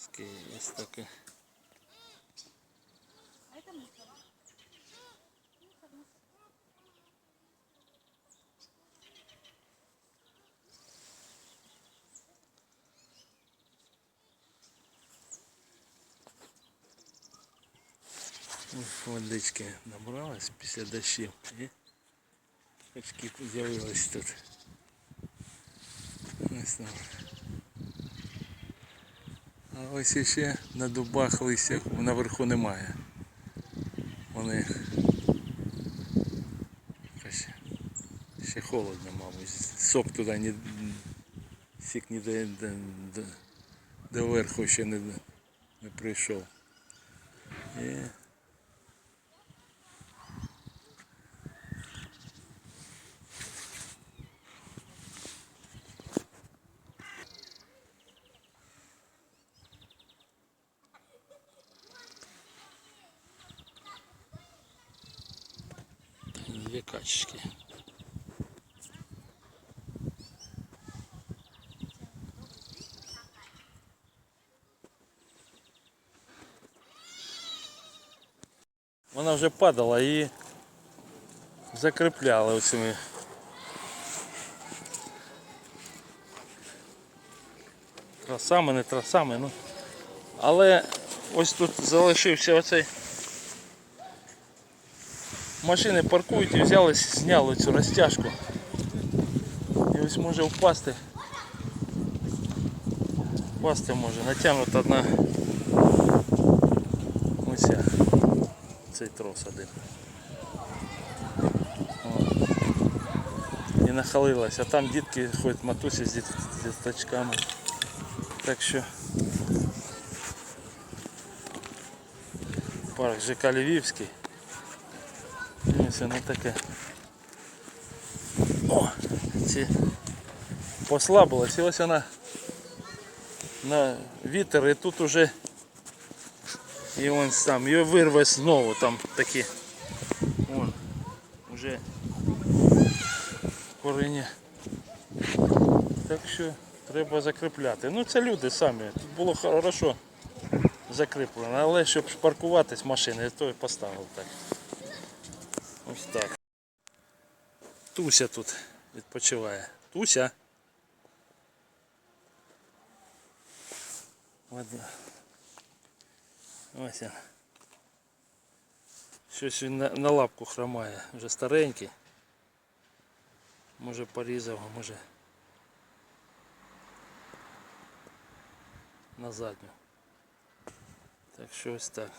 Носки є такі. Ось Водички набралось після дощів і качки з'явились тут. Ось там. А ось іще на дубах листя наверху немає. Вони ще холодно, мабуть. Сок туди не сік ніде до верху ще не, не прийшов. І две качечки. Вона вже падала і закріпляли оцими. Трасами, не трасами, ну. Але ось тут залишився оцей машини паркують і взялись, зняли цю розтяжку. І ось може впасти. Впасти може, натягнута одна ось цей трос один. І нахалилась, а там дітки ходять діт- з діточками. Так що парк ЖК Львівський. Ось воно таке. О, ці послабилась. І ось вона на вітер і тут уже і вон сам її вирве знову там такі. Вон, уже коріння. Так що треба закріпляти. Ну це люди самі. Тут було хорошо закріплено, але щоб паркуватись машини, то і поставив так. Ось так. Туся тут відпочиває. Туся. Ладно. Ось він. Щось він на, на лапку хромає. Вже старенький. Може порізав, а може на задню. Так що ось так.